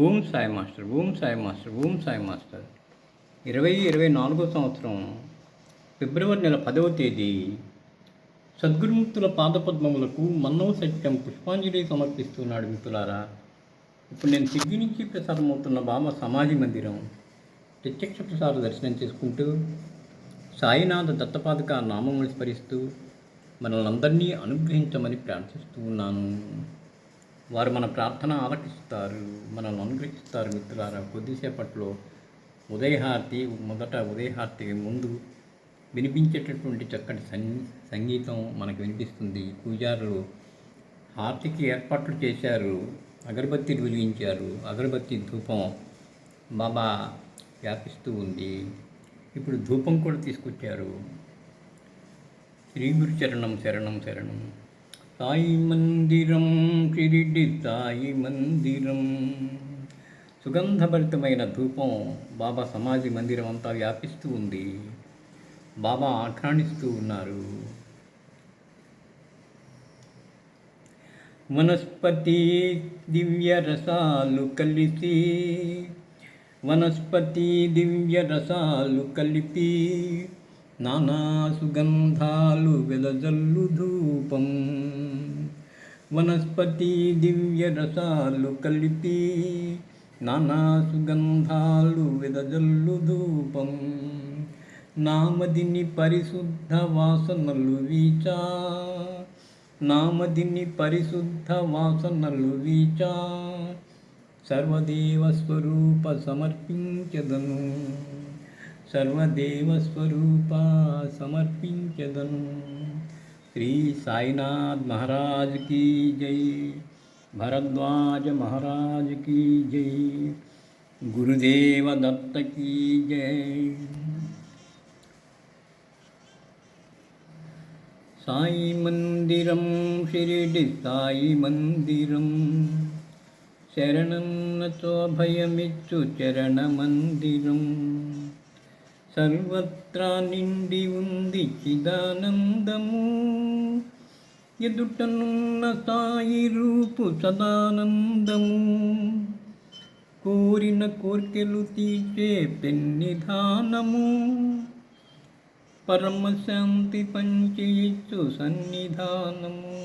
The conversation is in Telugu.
Om Sai master Om Sai master Om Sai master. ఇరవై ఇరవై నాలుగో సంవత్సరం ఫిబ్రవరి నెల పదవ తేదీ. సద్గురుముక్తుల పాదపద్మములకు మన్నవ సత్యం పుష్పాంజలి సమర్పిస్తున్నాడు మిత్రులారా. ఇప్పుడు నేను సిగ్గి నుంచి ప్రసారమవుతున్న బామ సమాధి మందిరం ప్రత్యక్ష ప్రసాద దర్శనం చేసుకుంటూ సాయినాథ దత్తపాదక నామములు స్మరిస్తూ మనల్ని అందరినీ అనుగ్రహించమని ప్రార్థిస్తూ ఉన్నాను. వారు మన ప్రార్థన ఆలకిస్తారు మనల్ని అనుగ్రహిస్తారు మిత్రులారా. కొద్దిసేపట్లో ఉదయహారతి మొదట ఉదయహారతికి ముందు వినిపించేటటువంటి చక్కటి సం సంగీతం మనకు వినిపిస్తుంది. పూజారులు హారతికి ఏర్పాట్లు చేశారు అగరబత్తిలు వెలిగించారు అగరబత్తి ధూపం బాబా వ్యాపిస్తూ ఉంది. ఇప్పుడు ధూపం కూడా తీసుకొచ్చారు. శ్రీ గురు చరణం శరణం శరణం. తాయి మందిరం షిరిడి తాయి మందిరం సుగంధభరితమైన ధూపం బాబా సమాధి మందిరం అంతా వ్యాపిస్తూ ఉంది బాబా ఆఘ్రాణిస్తూ ఉన్నారు వనస్పతి దివ్య రసాలు కలిసి వనస్పతి దివ్య రసాలు కలిపి నానా సుగంధాలు వెలజల్లు ధూపం వనస్పతి దివ్య రసాలు కలిపి నానా సుగంధాలు విదజల్లు ధూపం. నామదిని పరిశుద్ధ వాసనలు వీచా. నామదిని పరిశుద్ధ వాసనలు వీచా. సర్వదేవస్వరూప సమర్పించదను. సర్వదేవస్వరూప సమర్పించదను. శ్రీ సాయినాథ్ మహారాజ్ కీ జై భరద్వాజ మహారాజ్ కీ జై గురుదేవ దత్త కీ జై సాయి మందిరం షిరిడి సాయి మందిరం శరణన్నతో భయమిచ్చు చరణ మందిరం సర్వత్రా నిండి ఉంది చిదానందము ఎదుటనున్న సాయి రూపు సదానందము కోరిన కోర్కెలు తీర్చే పెన్నిధానము పరమశాంతి పంచిచ్చు సన్నిధానము